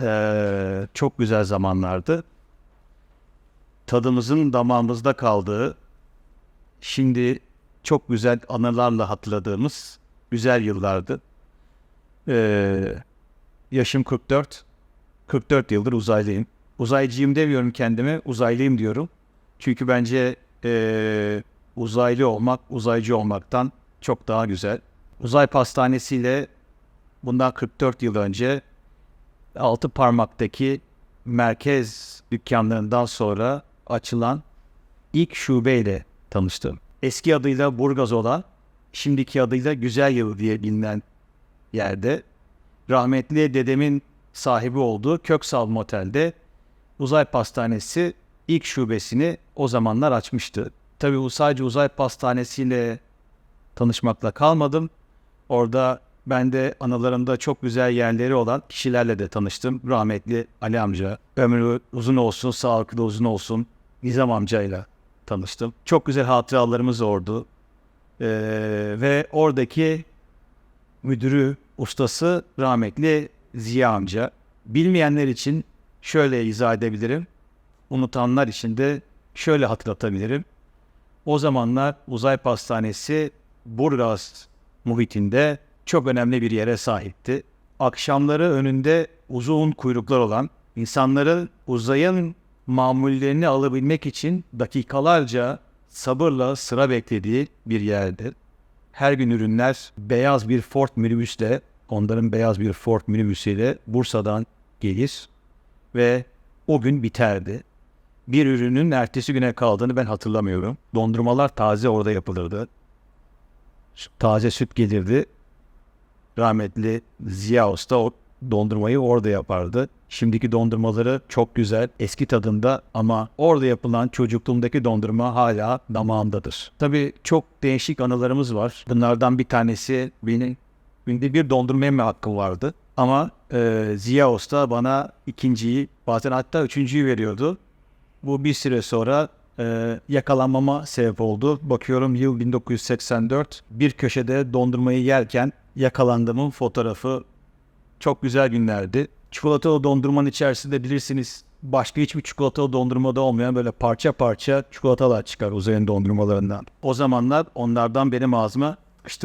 Ee, çok güzel zamanlardı. Tadımızın damağımızda kaldığı, şimdi çok güzel anılarla hatırladığımız güzel yıllardı. Ee, yaşım 44. 44 yıldır uzaylıyım. Uzaycıyım demiyorum kendime, uzaylıyım diyorum. Çünkü bence ee, uzaylı olmak, uzaycı olmaktan çok daha güzel. Uzay pastanesiyle bundan 44 yıl önce altı parmaktaki merkez dükkanlarından sonra açılan ilk şubeyle tanıştım. Eski adıyla Burgaz olan, şimdiki adıyla Güzel Yalı diye bilinen yerde rahmetli dedemin sahibi olduğu Köksal Motel'de uzay pastanesi ilk şubesini o zamanlar açmıştı. Tabii sadece uzay pastanesiyle tanışmakla kalmadım. Orada ben de anılarımda çok güzel yerleri olan kişilerle de tanıştım. Rahmetli Ali amca, ömrü uzun olsun, sağlıklı uzun olsun Nizam amcayla tanıştım. Çok güzel hatıralarımız oldu. Ee, ve oradaki müdürü, ustası rahmetli Ziya amca. Bilmeyenler için şöyle izah edebilirim. Unutanlar için de şöyle hatırlatabilirim. O zamanlar uzay pastanesi Burgaz muhitinde çok önemli bir yere sahipti. Akşamları önünde uzun kuyruklar olan, insanların uzayın mamullerini alabilmek için dakikalarca sabırla sıra beklediği bir yerdi. Her gün ürünler beyaz bir Ford minibüsle, onların beyaz bir Ford minibüsüyle Bursa'dan gelir ve o gün biterdi. Bir ürünün ertesi güne kaldığını ben hatırlamıyorum. Dondurmalar taze orada yapılırdı. Taze süt gelirdi. Rahmetli Ziya Usta o dondurmayı orada yapardı. Şimdiki dondurmaları çok güzel, eski tadında ama orada yapılan çocukluğumdaki dondurma hala damağımdadır. Tabii çok değişik anılarımız var. Bunlardan bir tanesi benim günde bir dondurma yeme hakkım vardı. Ama e, Ziya Usta bana ikinciyi, bazen hatta üçüncüyü veriyordu. Bu bir süre sonra e, yakalanmama sebep oldu. Bakıyorum yıl 1984. Bir köşede dondurmayı yerken yakalandığımın fotoğrafı çok güzel günlerdi. Çikolatalı dondurmanın içerisinde bilirsiniz başka hiçbir çikolatalı dondurmada olmayan böyle parça parça çikolatalar çıkar uzayın dondurmalarından. O zamanlar onlardan benim ağzıma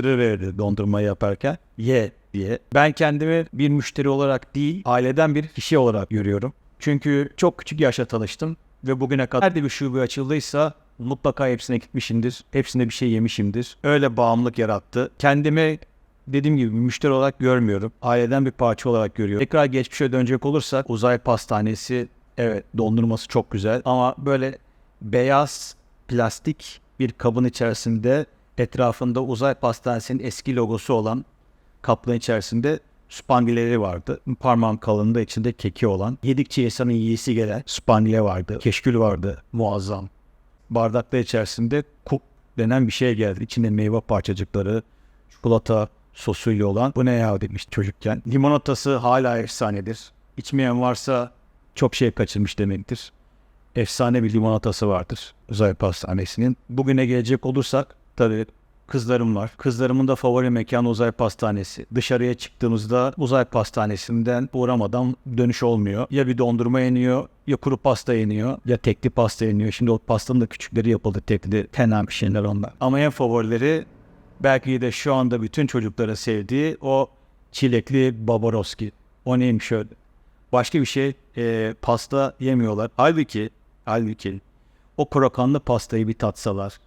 verirdi dondurmayı yaparken. Ye diye. Ben kendimi bir müşteri olarak değil, aileden bir kişi olarak görüyorum. Çünkü çok küçük yaşta tanıştım ve bugüne kadar nerede bir şube açıldıysa mutlaka hepsine gitmişimdir. Hepsinde bir şey yemişimdir. Öyle bağımlılık yarattı. Kendimi dediğim gibi müşteri olarak görmüyorum. Aileden bir parça olarak görüyorum. Tekrar geçmişe dönecek olursak uzay pastanesi evet dondurması çok güzel ama böyle beyaz plastik bir kabın içerisinde etrafında uzay pastanesinin eski logosu olan kapların içerisinde spangileri vardı. Parmağın kalınlığı içinde keki olan. Yedikçe insanın yiyesi gelen spangile vardı. Keşkül vardı. Muazzam. Bardaklar içerisinde kuk denen bir şey geldi. İçinde meyve parçacıkları, çikolata sosuyla olan. Bu ne ya demiş çocukken. Limonatası hala efsanedir. İçmeyen varsa çok şey kaçırmış demektir. Efsane bir limonatası vardır uzay pastanesinin. Bugüne gelecek olursak tabii kızlarım var. Kızlarımın da favori mekanı uzay pastanesi. Dışarıya çıktığımızda uzay pastanesinden uğramadan dönüş olmuyor. Ya bir dondurma yeniyor, ya kuru pasta yeniyor, ya tekli pasta yeniyor. Şimdi o pastanın da küçükleri yapıldı tekli. Fena bir şeyler onlar. Ama en favorileri belki de şu anda bütün çocuklara sevdiği o çilekli Babaroski. O neymiş öyle? Başka bir şey e, pasta yemiyorlar. Halbuki, halbuki o krokanlı pastayı bir tatsalar,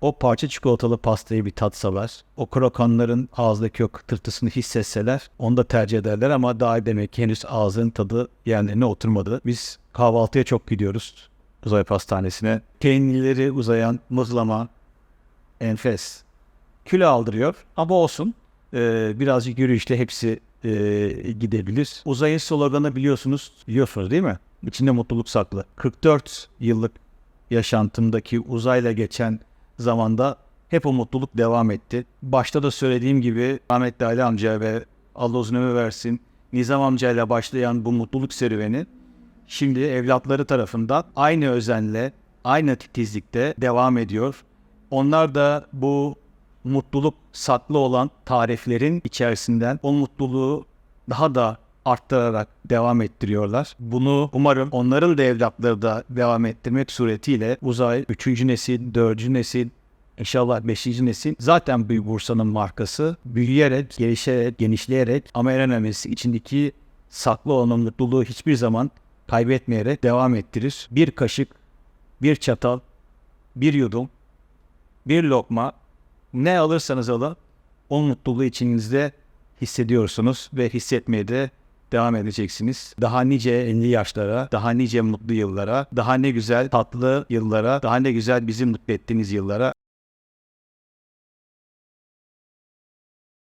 o parça çikolatalı pastayı bir tatsalar, o krokanların ağızdaki o kıtırtısını hissetseler onu da tercih ederler ama daha demek ki henüz ağzının tadı yerlerine oturmadı. Biz kahvaltıya çok gidiyoruz uzay pastanesine. Peynirleri uzayan mızlama enfes. Kilo aldırıyor ama olsun. Ee, birazcık yürüyüşte hepsi e, gidebilir. Uzayın sloganı biliyorsunuz, biliyorsunuz değil mi? İçinde mutluluk saklı. 44 yıllık yaşantımdaki uzayla geçen zamanda hep o mutluluk devam etti. Başta da söylediğim gibi rahmetli Ali amca ve Allah uzun ömür versin Nizam amcayla başlayan bu mutluluk serüveni şimdi evlatları tarafından aynı özenle, aynı titizlikte devam ediyor. Onlar da bu mutluluk saklı olan tariflerin içerisinden o mutluluğu daha da arttırarak devam ettiriyorlar. Bunu umarım onların da evlatları da devam ettirmek suretiyle uzay 3. nesil, 4. nesil, İnşallah 5. nesil zaten Büyük Bursa'nın markası büyüyerek, gelişerek, genişleyerek ama en önemlisi içindeki saklı olan mutluluğu hiçbir zaman kaybetmeyerek devam ettirir. Bir kaşık, bir çatal, bir yudum, bir lokma ne alırsanız alın o mutluluğu içinizde hissediyorsunuz ve hissetmeye de devam edeceksiniz. Daha nice 50 yaşlara, daha nice mutlu yıllara, daha ne güzel tatlı yıllara, daha ne güzel bizi mutlu ettiğiniz yıllara